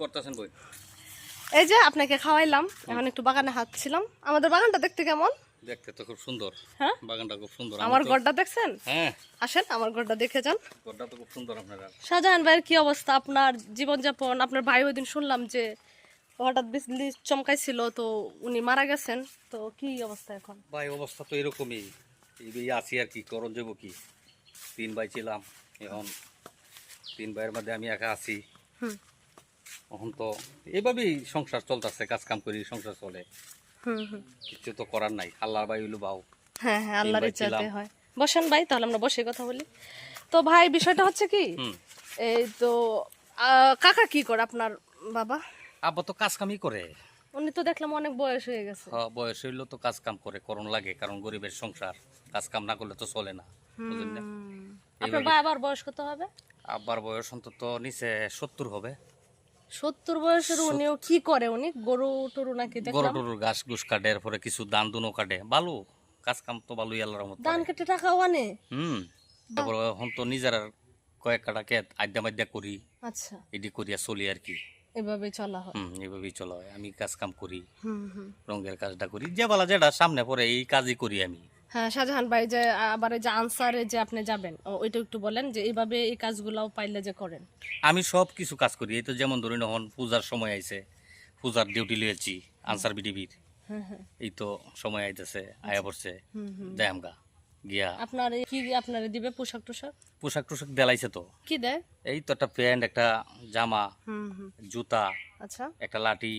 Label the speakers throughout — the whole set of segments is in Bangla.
Speaker 1: করতেছেন বই?
Speaker 2: এই যে আপনাকে খাওয়াইলাম এখন একটু বাগানে হাঁটছিলাম। আমাদের বাগানটা দেখতে কেমন?
Speaker 1: দেখতে তো খুব সুন্দর।
Speaker 2: হ্যাঁ?
Speaker 1: বাগানটা খুব সুন্দর। আমি
Speaker 2: আমার ঘরটা দেখছেন?
Speaker 1: হ্যাঁ।
Speaker 2: আসেন আমার ঘরটা দেখে যান।
Speaker 1: ঘরটা তো খুব সুন্দর আপনারা।
Speaker 2: শাহজাহান ভাইয়ের কি অবস্থা? আপনার জীবনযাপন আপনার ভাই ওই দিন শুনলাম যে হঠাৎ বিজলি চমকাইছিল তো উনি মারা গেছেন। তো কি অবস্থা এখন?
Speaker 1: ভাই অবস্থা তো এরকমই। এই আছি আর কি করণ যাব কি? তিন ভাই ছিলাম এখন তিন ভাইয়ের মধ্যে আমি একা আছি। এখন তো এইভাবেই সংসার চলতেছে কাজ কাম করি সংসার চলে। কিছু তো করার নাই আল্লাহর ভাই হইল বাউ
Speaker 2: হ্যাঁ হ্যাঁ আল্লাহর ইচ্ছাতে হয়। বসেন ভাই তাহলে আমরা বসে কথা বলি। তো ভাই বিষয়টা হচ্ছে কি? এই তো কাকা কি করে আপনার বাবা?
Speaker 1: আব্বা তো কাজ কামই করে।
Speaker 2: উনি তো দেখলাম অনেক বয়স হয়ে গেছে।
Speaker 1: হ, বয়স হইলেও তো কাজ কাম করে করণ লাগে কারণ গরিবের সংসার। কাজ কাম না করলে তো চলে না বুঝলেন না?
Speaker 2: আপনার আবার বয়স কত হবে?
Speaker 1: আব্বার বয়স অন্তত নিচে সত্তর হবে।
Speaker 2: সত্তর বয়সের উনিও কি করে? উনি গরু টরু নাকি?
Speaker 1: গরু টরুর গাছ গুছ কাটে এরপরে কিছু দান দুনো কাটে। ভালো কাজ কাম তো ভালোই আল্লাহর মতো
Speaker 2: ধান কেটে টাকাও আনে
Speaker 1: হুম। তারপরে এখন তো নিজের কয়েক কাটা কেত আড্ডা মাড্ডা করি।
Speaker 2: আচ্ছা।
Speaker 1: এডি করিয়া চলি আর কি।
Speaker 2: এভাবে চলা হয়।
Speaker 1: হুম এইভাবেই চলা হয়। আমি কাজ কাম করি
Speaker 2: হুম হুম।
Speaker 1: রঙের কাজটা করি। যে বেলা যেটা সামনে পরে এই কাজই করি আমি।
Speaker 2: হ্যাঁ শাহজাহান ভাই যে আবার যে আনসারে যে আপনি যাবেন ওইটা একটু বলেন যে এইভাবে এই কাজগুলাও পাইলে যে করেন।
Speaker 1: আমি সব কিছু কাজ করি। এই তো যেমন ধরুন এখন পূজার সময় আইছে পূজার ডিউটি লিয়েছি আনসার বিডিবির এই তো সময় আইতেছে আয়া পড়ছে যাই আমগা গিয়া
Speaker 2: আপনার কি আপনার দিবে পোশাক টোশাক?
Speaker 1: পোশাক টোশাক দেলাইছে তো।
Speaker 2: কি দেয়?
Speaker 1: এই তো একটা প্যান্ট একটা জামা জুতা
Speaker 2: আচ্ছা।
Speaker 1: একটা লাঠি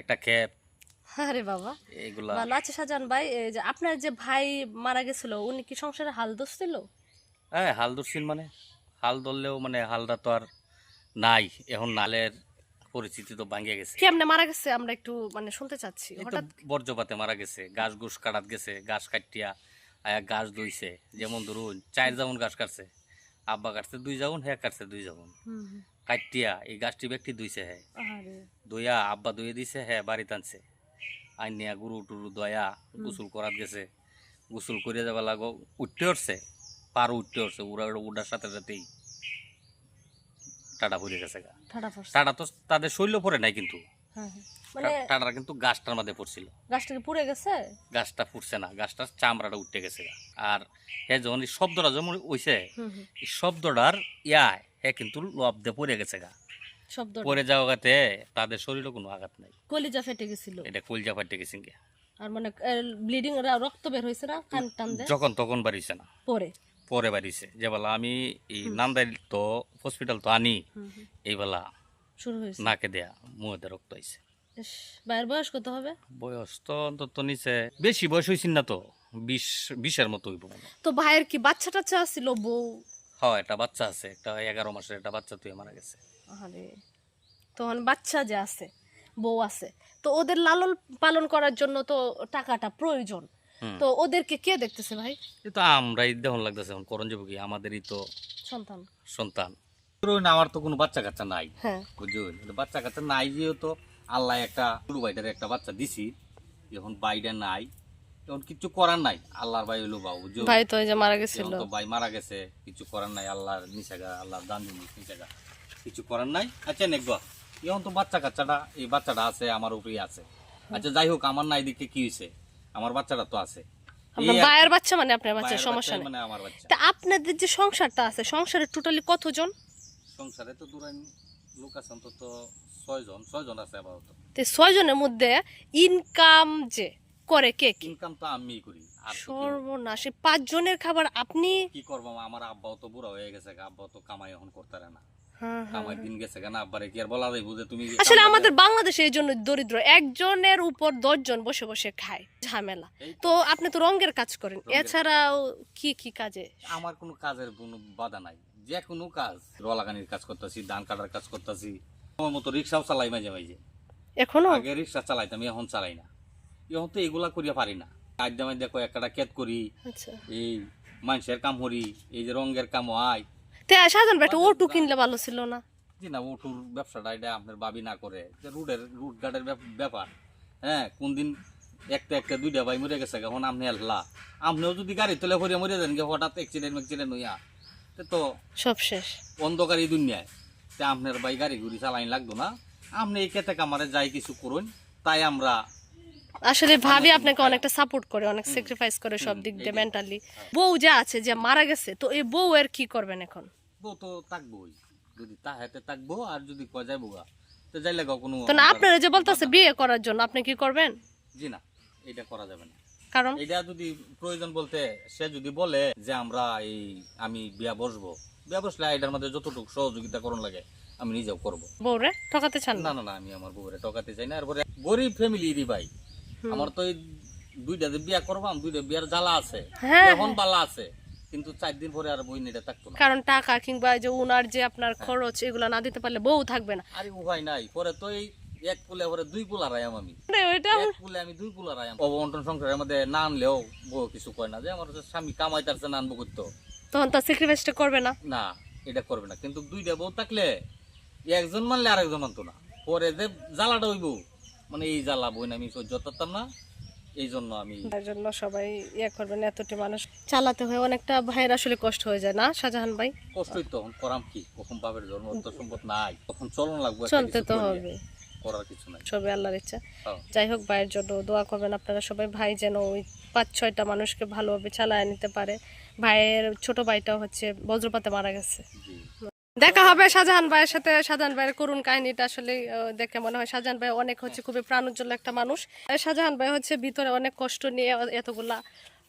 Speaker 1: একটা ক্যাপ
Speaker 2: আরে বাবা।
Speaker 1: এগুলা
Speaker 2: ভালো শাহজাহান ভাই যে আপনার যে ভাই মারা গেছিল উনি কি সংসারে হাল দোষছিল
Speaker 1: হ্যাঁ হাল ধরছিল মানে। হাল ধরলেও মানে হালটা তো আর নাই। এখন নালের পরিস্থিতি তো ভাঙিয়ে গেছে।
Speaker 2: কেমনে মারা গেছে? আমরা একটু মানে শুনতে চাচ্ছি। হঠাৎ
Speaker 1: বর্জ্যপাতে মারা গেছে। গাছ গুস কাটাত গেছে গাছ কাটিয়া আয়া গাছ দইছে যেমন ধরুন চার যেমন গাছ কাটছে। আব্বা কাটছে দুই যাউন হ্যাঁ কাটছে দুই
Speaker 2: হুম
Speaker 1: কাটিয়া এই গাছটি ব্যক্তি দুইছে হ্যাঁ দইয়া আব্বা দইয়ে দিছে হ্যাঁ বাড়িতে আনছে। আইনিয়া গুরু টুরু দয়া গোসল করাত গেছে। গোসল করে যাবা লাগো উঠতে উঠছে পার উঠতে উঠছে উড়া উড়ার সাথে সাথেই টাটা পড়ে গেছে গা। টাটা তো তাদের শৈল পড়ে নাই কিন্তু।
Speaker 2: হ্যাঁ হ্যাঁ। মানে
Speaker 1: টাটা কিন্তু গাছটার মধ্যে পড়ছিল।
Speaker 2: গাছটা পুড়ে গেছে?
Speaker 1: গাছটা ফুটছে না গাছটার চামড়াটা উঠতে গেছে আর হ্যাঁ যখন শব্দটা যেমন হইছে শব্দটার ইয়া হ্যাঁ কিন্তু লব্ধে পড়ে গেছে গা। পড়ে যাওয়াতে তাদের শরীরে কোনো আঘাত নাই।
Speaker 2: কলিজা ফেটে গেছিল।
Speaker 1: এটা কলজা ফাটে গেছে গিয়া।
Speaker 2: আর মানে ব্লিডিং রক্ত বের হয়েছে না কান টান
Speaker 1: যখন তখন বাড়িছে না।
Speaker 2: পরে?
Speaker 1: পরে বাড়িছে। যে বেলা আমি এই নান্দাইল তো হসপিটাল তো আনি এই বেলা
Speaker 2: শুরু হয়েছে।
Speaker 1: নাকে দেয়া মুখে রক্ত আইছে।
Speaker 2: ভাইয়ের বয়স কত হবে?
Speaker 1: বয়স তো অন্তত নিচে বেশি বয়স হয়েছিল না তো বিশ বিশের মতো হইব
Speaker 2: তো ভাইয়ের কি বাচ্চা টাচ্চা ছিল বউ?
Speaker 1: হয় একটা বাচ্চা আছে একটা এগারো মাসের একটা বাচ্চা তুই মারা গেছে।
Speaker 2: আরে তখন বাচ্চা যে আছে বউ আছে তো ওদের লালন পালন করার জন্য তো টাকাটা প্রয়োজন। তো ওদেরকে কে দেখতেছে ভাই?
Speaker 1: এ তো আমরাই দেহন লাগতেছে এখন করণ যাব কি আমাদেরই তো
Speaker 2: সন্তান।
Speaker 1: সন্তান। আমার তো কোনো বাচ্চা কাচ্চা নাই
Speaker 2: হ্যাঁ।
Speaker 1: বুঝলেন? বাচ্চা কাচ্চা নাই যেহেতু আল্লাহ একটা ছোট ভাইটার একটা বাচ্চা দিছি যখন বাইটা নাই তখন কিছু করার নাই আল্লাহর ভাই হইল বাবু?
Speaker 2: ভাই তো এই যে মারা গেছিল।
Speaker 1: এখন তো ভাই মারা গেছে কিছু করার নাই আল্লাহর নিষেগা আল্লাহর দান জিনিস নিষেগা কিছু করার নাই। আচ্ছা নেকবা এখন তো বাচ্চা কাচ্চাটা এই বাচ্চাটা আছে আমার উপরেই আছে। আচ্ছা যাই হোক আমার নাই দিকে কি হয়েছে? আমার বাচ্চাটা তো আছে।
Speaker 2: আপনার
Speaker 1: এই আর-
Speaker 2: বাচ্চা মানে আপনার বাচ্চা সমস্যা নেই।
Speaker 1: মানে আমার বাচ্চা।
Speaker 2: তা আপনাদের যে সংসারটা আছে সংসারে টোটালি কতজন?
Speaker 1: সংসারে তো দূরান লোক আছে অন্তত ছয়জন ছয়জন আছে আপাতত।
Speaker 2: তো ছয়জনের মধ্যে ইনকাম যে করে কে কি?
Speaker 1: ইনকাম তো আমিই করি
Speaker 2: সর্বনাশ পাঁচজনের খাবার আপনি
Speaker 1: কি করব আমার আব্বাও তো বুড়া হয়ে গেছে আব্বাও তো কামাই এখন করতে পারে না।
Speaker 2: হ্যাঁ, হ্যাঁ।
Speaker 1: দিন গেছে কেন? আব্বারে কি আর বলা যাইব যে তুমি
Speaker 2: আসলে আমাদের বাংলাদেশে এই জন্য দরিদ্র একজনের উপর দশজন বসে বসে খায় ঝামেলা। তো। আপনি তো রঙের কাজ করেন এছাড়াও কি কি কাজে?
Speaker 1: আমার কোনো কাজের কোনো বাধা নাই। যে কোনো কাজ রলাগানির কাজ করতেছি ধান কাটার কাজ করতেছি আমার মতো রিক্সাও চালাই মাঝে মাঝে।
Speaker 2: এখনও?
Speaker 1: আগে রিক্সা চালাইতাম এখন চালাই না। এখন তো এগুলা করিয়া পারি না। আড্ডা মাঝে কয়েকটা কেত করি
Speaker 2: আচ্ছা।
Speaker 1: এই মানুষের কাম করি এই যে রঙের কাম হয়
Speaker 2: তে সাধারণ একটা ওটু কিনলে ভালো ছিল না।
Speaker 1: জি না উঠুর ব্যবসাটা এটা আপনার বাবি না করে। যে রুটের রুট গার্ডের ব্যাপার। হ্যাঁ কোন দিন একটা একটা দুইটা ভাই মরে গেছে এখন আপনি আল্লাহ। আপনিও যদি গাড়ি তুলে ভরিয়া মরে যান হঠাৎ অ্যাক্সিডেন্ট ম্যাক্সিডেন্ট হইয়া। তো
Speaker 2: সব শেষ।
Speaker 1: অন্ধকার এই দুনিয়ায়। তে আপনার ভাই গাড়ি ঘুরি চালাইন লাগতো না। আপনি এই খেতে কামারে যাই কিছু করুন তাই আমরা
Speaker 2: আসলে ভাবি আপনাকে অনেকটা সাপোর্ট করে অনেক স্যাক্রিফাইস করে সব দিক দিয়ে মেন্টালি বউ যে আছে যে মারা গেছে তো এই বউ এর কি করবেন এখন?
Speaker 1: বউ তো থাকবোই। যদি তা হাতে থাকব আর যদি কয় যাইবো গা তো যাইলে গা কোনো
Speaker 2: তো না আপনারা যে বলতেছে বিয়ে করার জন্য আপনি কি করবেন?
Speaker 1: জি না এটা করা যাবে না।
Speaker 2: কারণ?
Speaker 1: এটা যদি প্রয়োজন বলতে সে যদি বলে যে আমরা এই আমি বিয়া বসবো বিয়া বসলে এটার মধ্যে যতটুকু সহযোগিতা করুন লাগে আমি নিজেও করব।
Speaker 2: বউরে ঠকাতে চান না?
Speaker 1: না না আমি আমার বউরে টকাতে চাই না। এরপরে গরিব ফ্যামিলি রি ভাই আমার তো দুইটা যে বিয়া করবাম দুইটা বিয়ার জ্বালা আছে।
Speaker 2: হ্যাঁ,
Speaker 1: এখন বালা আছে কিন্তু চার দিন পরে আর বই এটা থাকতো না।
Speaker 2: কারণ টাকা কিংবা যে উনার যে আপনার খরচ এগুলো না দিতে পারলে বউ থাকবে না।
Speaker 1: আরে উপায় নাই পরে তো এই এক কুলে পরে দুই কুলা রায়াম আমি।
Speaker 2: আরে
Speaker 1: এক কুলে আমি দুই কুলা রায়াম অবন্টন সংসারের মধ্যে না আনলেও বউ কিছু কয় না যে আমার স্বামী কামাইতারছে না আনব করতো
Speaker 2: তখন তো স্যাক্রিফাইসটা করবে না।
Speaker 1: না এটা করবে না কিন্তু দুইটা বউ থাকলে একজন মানলে আরেকজন মানতো না। পরে যে জ্বালাটা হইব মানে এই জ্বালা বই আমি সহ্য করতাম না এই জন্য আমি
Speaker 2: তার জন্য সবাই ইয়ে করবেন এতটি মানুষ চালাতে হয় অনেকটা ভাইয়ের আসলে কষ্ট হয়ে যায় না শাহজাহান ভাই?
Speaker 1: কষ্টই তখন করাম কি? কখন জন্ম তো সম্পদ নাই তখন চলন লাগবে
Speaker 2: চলতে তো হবে।
Speaker 1: করার কিছু নাই।
Speaker 2: সবই আল্লাহর ইচ্ছা।
Speaker 1: হ্যাঁ।
Speaker 2: যাই হোক ভাইয়ের জন্য দোয়া করবেন আপনারা সবাই ভাই যেন ওই পাঁচ ছয়টা মানুষকে ভালোভাবে চালায় নিতে পারে। ভাইয়ের ছোট ভাইটাও হচ্ছে বজ্রপাতে মারা গেছে।
Speaker 1: জি।
Speaker 2: দেখা হবে শাহজাহান ভাইয়ের সাথে। শাহজাহান ভাইয়ের করুণ কাহিনীটা আসলে দেখে মনে হয় শাহজাহান ভাই অনেক হচ্ছে খুবই প্রাণোজ্জ্বল একটা মানুষ। শাহজাহান ভাই হচ্ছে ভিতরে অনেক কষ্ট নিয়ে এতগুলা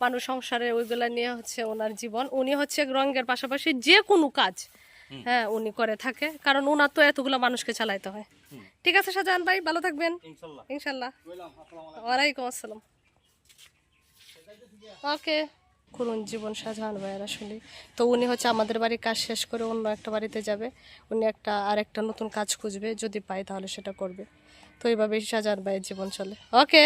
Speaker 2: মানুষ সংসারে ওইগুলা নিয়ে হচ্ছে ওনার জীবন। উনি হচ্ছে রঙের পাশাপাশি যে কোনো কাজ হ্যাঁ উনি করে থাকে। কারণ ওনার তো এতগুলো মানুষকে চালাইতে হয়। ঠিক আছে শাহজাহান ভাই ভালো থাকবেন।
Speaker 1: ইনশাল্লাহ।
Speaker 2: ওয়ালাইকুম আসসালাম। ওকে। করুন জীবন সাজান ভাইয়ের আসলে। তো উনি হচ্ছে আমাদের বাড়ির কাজ শেষ করে অন্য একটা বাড়িতে যাবে। উনি একটা আর একটা নতুন কাজ খুঁজবে, যদি পায় তাহলে সেটা করবে। তো এইভাবেই সাজান ভাইয়ের জীবন চলে। ওকে